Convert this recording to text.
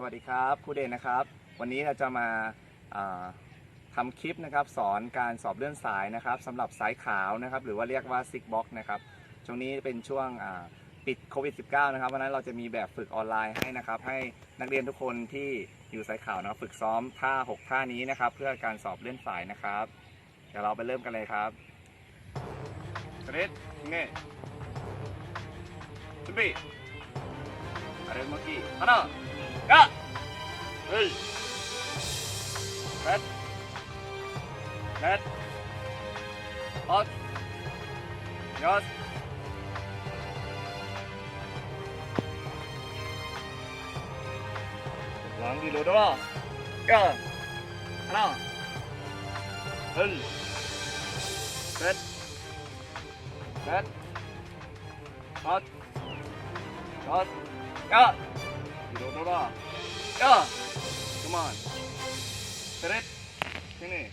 สวัสดีครับครูเดนนะครับ วันนี้เราจะมาทำคลิปนะครับ สอนการสอบเลื่อนสายนะครับสำหรับสายขาวนะครับ หรือว่าเรียกว่าซิกบ็อกนะครับช่วงนี้เป็นช่วงปิดโควิด -19 นะครับวันนั้นเราจะมีแบบฝึกออนไลน์ให้นะครับ ให้นักเรียนทุกคนที่อยู่สายขาวนะฝึกซ้อมท่า 6 ท่านี้นะครับ เพื่อการสอบเลื่อนสายนะครับ เดี๋ยวเราไปเริ่มกันเลยครับเรดนี่準備あれうまき花が đi lên lên lên nhớ lắng đi lối đó? Ờ nào. Lên lên lên lên lên đi lối đó? Ờ Come on. Spirit. Sini.